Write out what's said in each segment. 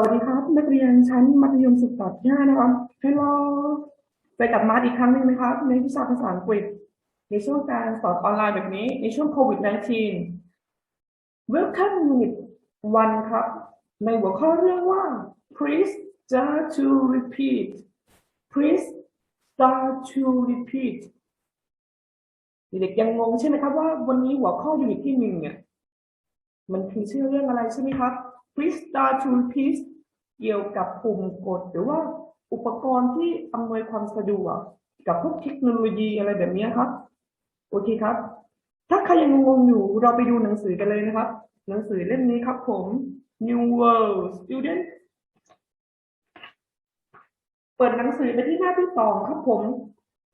สวัสดีครับ นักเรียนชั้นมัธยมศึกษาปีห้านะครับฮัลโหลไปกับมาร์ทอีกครั้งหนึ่งนะครับ ในวิชาภาษาอังกฤษ ในช่วงการสอนออนไลน์แบบนี้ ในช่วงโควิด -19 Welcome Unit 1 ครับ ในหัวข้อเรื่องว่า Please start to repeat Please start to repeat เด็กยังงงใช่ไหมครับว่าวันนี้หัวข้อยูนิตที่หนึ่งเนี่ยมันคือชื่อเรื่องอะไรใช่ไหมครับ Please start to repeat เกี่ยวกับปุ่มกดหรือว่าอุปกรณ์ที่อำนวยความสะดวกกับพวกเทคโนโลยีอะไรแบบนี้ครับ โอเคครับ ถ้าใครยังงงอยู่เราไปดูหนังสือกันเลยนะครับ หนังสือเล่มนี้ครับผม New World Student เปิดหนังสือไปที่หน้าที่สองครับผม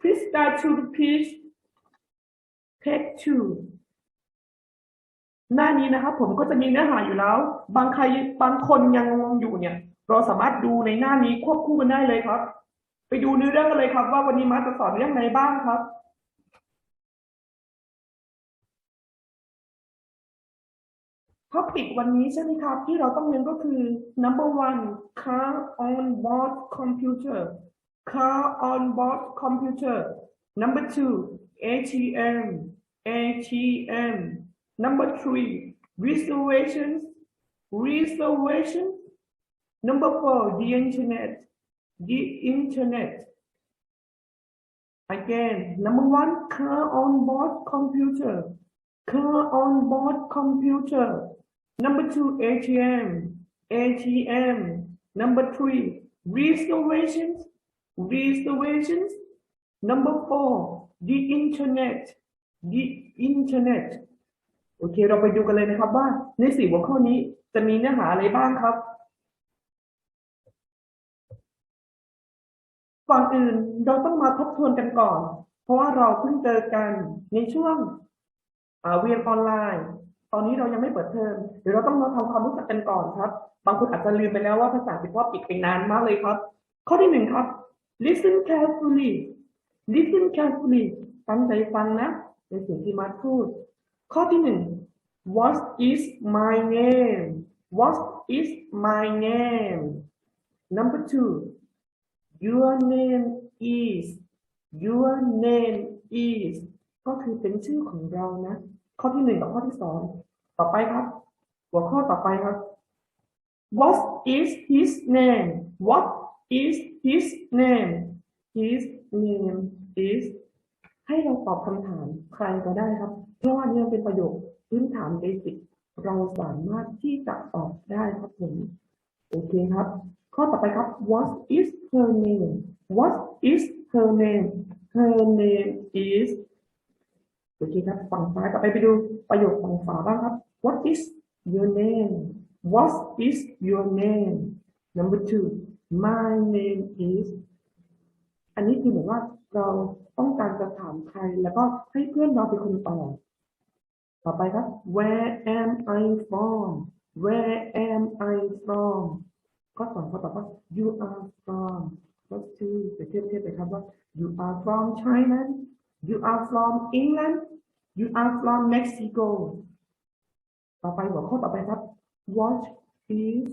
Please start to repeat page two หน้านี้นะครับผมก็จะมีเนื้อหาอยู่แล้ว บางใครบางคนยังงงอยู่เนี่ย เราสามารถดูในหน้านี้ควบคู่กันได้เลยครับ ไปดูเนื้อเรื่องกันเลยครับ ว่าวันนี้มาจะสอนเรื่องไหนบ้างครับท็อปิกวันนี้ใช่ไหมครับ ที่เราต้องเรียนก็คือ number one car on board computer car on board computer number two ATM ATM Number three, reservations, reservation. Number four, the internet, the internet. Again, number one, car on board computer, car on board computer. Number two, ATM, ATM. Number three, reservations, reservations. Number four, the internet, the internet. โอเค เราไปดูกันเลยนะครับว่าในสี่หัวข้อนี้จะมีเนื้อหาอะไรบ้างครับก่อนอื่นเราต้องมาทบทวนกันก่อน เพราะว่าเราเพิ่งเจอกันในช่วงเรียนออนไลน์ ตอนนี้เรายังไม่เปิดเทอมเดี๋ยวเราต้องมาทำความรู้จักกันก่อนครับ บางคนอาจจะลืมไปแล้วว่าภาษาอังกฤษว่าปิดไปนานมากเลยครับ ข้อที่หนึ่งครับ listen carefully listen carefully ตั้งใจฟังนะในสิ่งที่มาพูด ข้อที่หนึ่ง What is my name What is my name Number two Your name is Your name is ก็คือเป็นชื่อของเรานะ ข้อที่หนึ่งกับข้อที่สองต่อไปครับ หัวข้อต่อไปครับ What is his name What is his name His name is ให้เราตอบคำถามใครก็ได้ครับ เพราะว่าเนี่ยเป็นประโยคพื้นฐานเบสิกเราสามารถที่จะตอบได้ครับผมโอเคครับ ข้อต่อไปครับ What is her name What is her name Her name is โอเคครับฝั่งซ้ายกลับไปไปดูประโยคฝั่งขวาบ้างครับ What is your name What is your name Number two My name is อันนี้คือเหมือนว่าเราต้องการจะถามใครแล้วก็ให้เพื่อนเราเป็นคนตอบ ต่อไปครับ Where am I from Where am I from ข้อสองข้อต่อไป You are from ข้อที่จะเทียบเทียบไปครับว่า You are from China You are from England You are from Mexico ต่อไปหัวข้อต่อไปครับ What is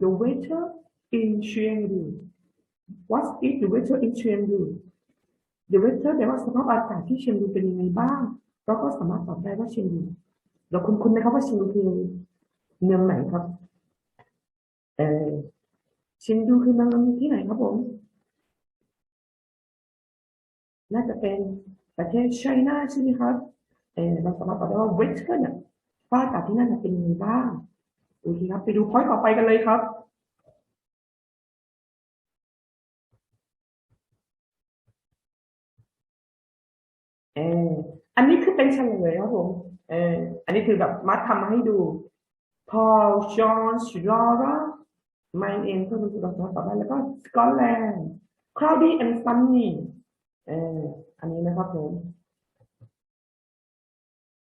the weather in Chengdu What is the weather in Chengdu The weather แปลว่าสภาพอากาศที่เชียงดูเป็นยังไงบ้าง เราก็สามารถตอบได้ว่าเชียงเราคุ้นๆนะครับว่าเชียงคือเมืองไหนครับ เออเชียงดูคือเมืองที่ไหนครับผม น่าจะเป็นประเทศไชน่าใช่ไหมครับ เออเราสามารถตอบได้ว่า weather เนี่ยสภาพอากาศที่นั่นน่ะเป็นยังไงบ้าง โอเคครับ ไปดูพอยต์ต่อไปกันเลยครับ อันนี้คือเป็นเฉลยครับผมเอออันนี้คือแบบมัดทำมาให้ดู Paul John Laura My n a m ก็คือเราสามารถตอได้แล้วก็ Scotland Cloudy and sunny เอออันนี้นะครับผม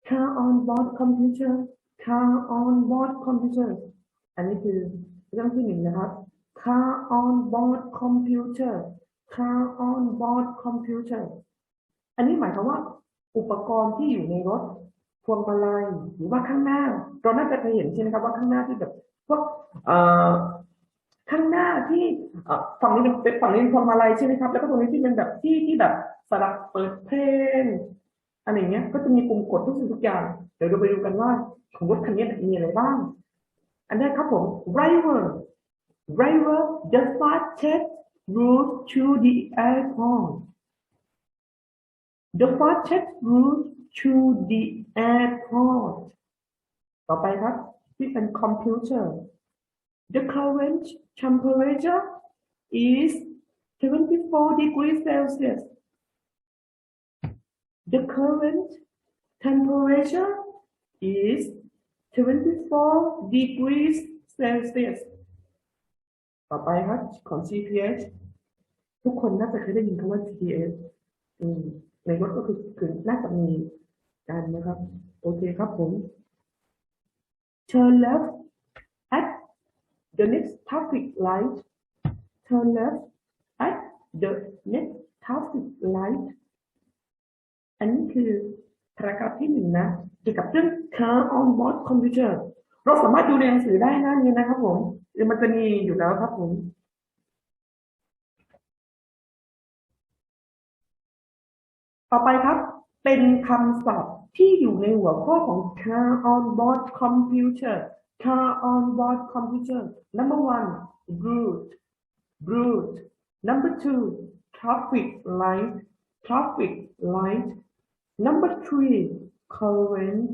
Car on board computer Car on board computer อันนี้คือเรื่องที่หนึ่งนะครับ Car on board computer Car on board computer อันนี้หมายความว่า อุปกรณ์ที่อยู่ในรถพวงมาลัยหรือว่าข้างหน้าเราน่าจะเคยเห็นใช่ไหมครับว่าข้างหน้าที่แบบพวกเอ่อเอ่ฝั่งนี้เป็นฝั่งนี้เป็นพวงมาลัยใช่ไหมครับ แล้วก็ตรงนี้ที่เป็นแบบที่ที่แบบสลับเปิดเพลงอะไรเงี้ย ก็จะมีปุ่มกดทุกสิ่งทุกอย่าง เดี๋ยวเราไปดูกันว่าของรถคันนี้มีอะไรบ้าง อันแรกครับผม driver driver the fastest route to the airport the fastest route to the airport ต่อไปครับ ที่เป็น computer the current temperature is 24 degrees Celsius the current temperature is 24 degrees Celsius ต่อไปครับของ GPS ทุกคนน่าจะเคยได้ยินคำว่า GPS อืม ในรถก็คือคือน่าจะมีกันนะครับ โอเคครับผม turn left at the next traffic light turn left at the next traffic light อันนี้คือพารากราฟที่หนึ่งนะเกี่ยวกับเรื่อง car on board computer เราสามารถดูในหนังสือได้นะนี่นะครับผมมันจะมีอยู่แล้วครับผม ต่อไปครับ เป็นคำศัพท์ที่อยู่ในหัวข้อของ car on board computer car on board computer number one route route number two traffic light traffic light number three current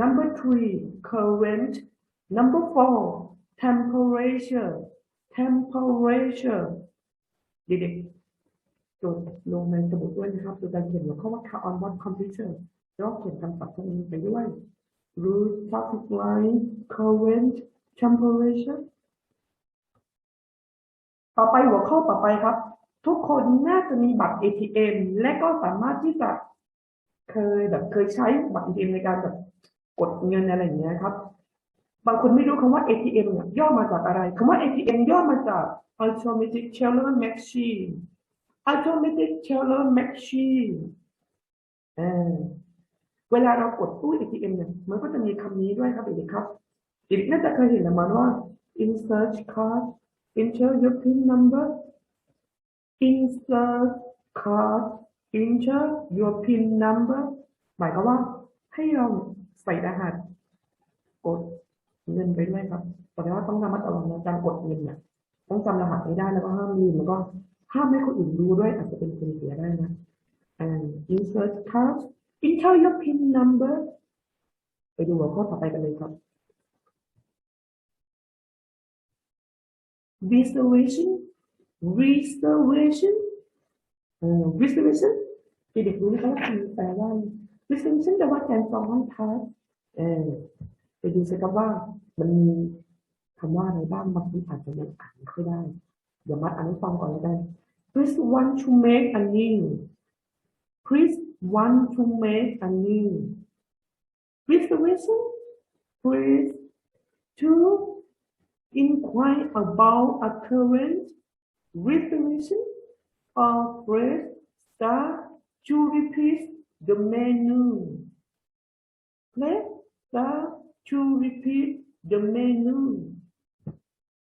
number three current number four temperature temperature เด็กๆ จดลงในสมุดด้วยนะครับโดยการเขียนหัวข้อว่า car on board computer แล้วเขียนคำศัพท์พวกนี้ไปด้วย route traffic light current temperature ต่อไปหัวข้อต่อไปครับ ทุกคนน่าจะมีบัตร ATM และก็สามารถที่จะเคยแบบเคยใช้บัตร ATM ในการแบบกดเงินอะไรอย่างเงี้ยครับ บางคนไม่รู้คำว่า ATM เนี่ยย่อมาจากอะไรคำว่า ATM ย่อมาจาก automatic teller machine automatic teller machine เออเวลาเรากดตู้ ATM เนี่ย มันก็จะมีคำนี้ด้วยครับเด็กๆครับเด็กน่าจะเคยเห็นนะมันว่า insert card enter your pin number insert card enter your pin number หมายความว่าให้เราใส่รหัสกดเงินไปด้วยครับแสดงว่าต้องระมัดระวังในการกดเงินเนี่ยต้องจำรหัสให้ได้แล้วก็ห้ามลืมแล้วก็ ห้ามให้คนอื่นรู้ด้วยอาจจะเป็นคนเสียได้นะ and insert card enter your pin number ไปดูหัวข้อต่อไปกันเลยครับ reservation reservation เอ่อ reservation เด็กๆรู้ไหมคะว่ามันแปลว่า reservation แปลว่าการจองห้องพักเออไปดูสิครับว่ามันมีคำว่าอะไรบ้างบางทีอาจจะยังอ่านไม่ค่อยได้ เดี๋ยวมัดอ่านให้ฟังก่อนแล้วกัน please want to make a new please want to make a new reservation please to inquire about a current reservation or press star to repeat the menu. Press star to repeat the menu.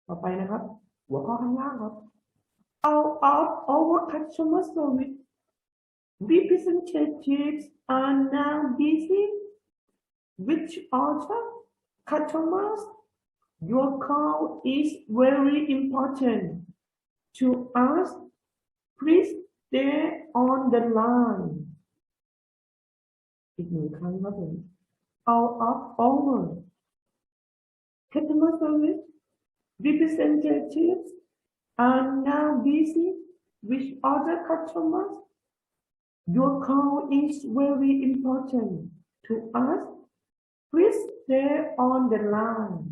ต่อไปนะครับ หัวข้อข้างล่างครับ Out of our customer service representatives are now busy which other customers your call is very important to us. Please stay on the line. อีกหนึ่งครั้งครับผม Out of our customer service representatives are now busy with other customers. Your call is very important to us. Please stay on the line.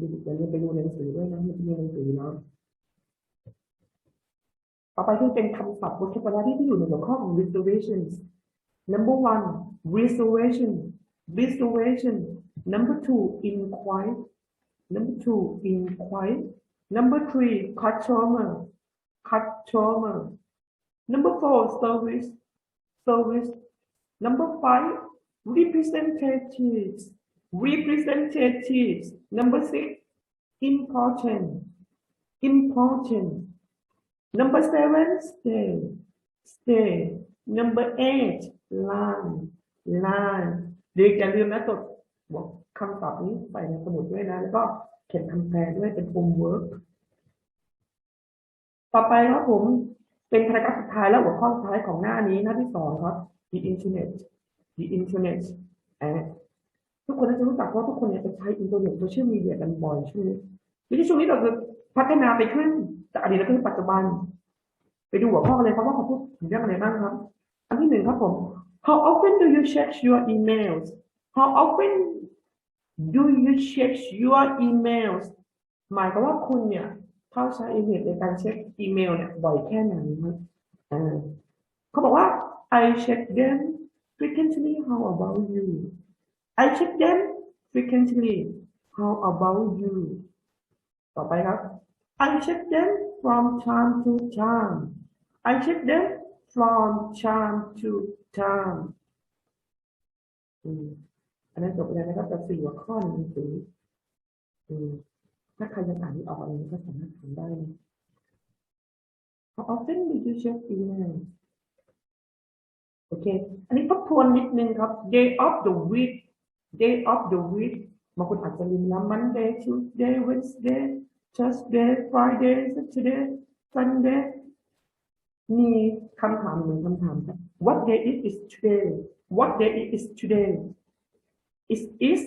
ดูอย่าลืมไปดูในหนังสือด้วยนะมันจะมีหนังสือเนาะต่อไปที่เป็นคำศัพท์ vocabulary ที่อยู่ในหัวข้อของ reservations number one reservation reservation number two inquire number two inquire number three customer customer number four service service number five representatives representatives number six important important number seven stay stay number eight line line เด็กอย่าลืมนะจดบอก คำศัพท์นี้ใส่ในสมุดด้วยนะ แล้วก็เขียนคำแปลด้วยเป็น homework ต่อไปครับผมเป็นพารากราฟสุดท้ายและหัวข้อสุดท้ายของหน้านี้หน้าที่สองครับ the internet the internet ทุกคนน่าจะรู้จักว่าทุกคนเนี่ยจะใช้อินเทอร์เน็ตโซเชียลมีเดียกันบ่อยช่วงนี้ทีนี้ช่วงนี้เราจะพัฒนาไปขึ้นจากอดีตและขึ้นปัจจุบัน ไปดูหัวข้อกันเลยครับว่าเขาพูดถึงเรื่องอะไรบ้างครับ อันที่หนึ่งครับผม how often do you check your emails how often do you check your emails หมายความว่าคุณเนี่ยเข้าใช้อินเทอร์เน็ตในการเช็คอีเมลเนี่ยบ่อยแค่ไหนครับอ่าเขาบอกว่า I check them frequently how about you I check them frequently how about you ต่อไปครับ I check them from time to time I check them from time to time อันนั้นจบไปแล้วนะครับจากสี่หัวข้อในหนังสือถ้าใครยังอ่านไม่ออกอะไรก็สามารถถามได้นะ How often do you check email โอเค อันนี้ทบทวนนิดนึงครับ day of the week day of the week บางคนอาจจะลืมแล้ว Monday Tuesday Wednesday Thursday Friday Saturday Sunday มีคำถามหนึ่งคำถามครับ What day it is today What day it is today is is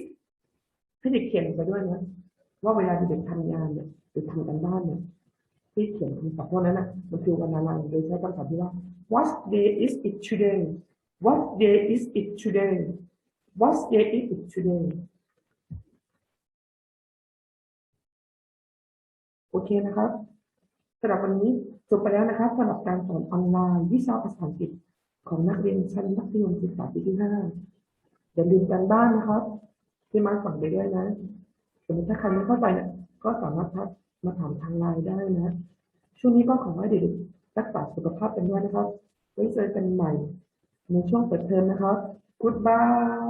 ให้เด็กเขียนไปด้วยนะว่าเวลาเด็กทำงานเนี่ยหรือทำกันบ้านเนี่ยที่เขียนคำตอบพวกนั้นนะมันคือวันอะไรโดยใช้คำตอบที่ว่า What day is it today What day is it today What day is it today โอเคนะครับสำหรับวันนี้จบไปแล้วนะครับสำหรับการสอนออนไลน์วิชาภาษาอังกฤษของนักเรียนชั้นมัธยมศึกษาปีที่ห้า อย่าลืมกันบ้านนะครับ ที่มาสั่งไปด้วยนะสมมติถ้าใครไม่เข้าใจเนี่ยก็สามารถทักมาถามทางไลน์ได้นะ ช่วงนี้ก็ขอให้เด็กๆรักษาสุขภาพกันด้วยนะครับ ไว้เจอกันใหม่ในช่วงเปิดเทอมนะครับ Goodbye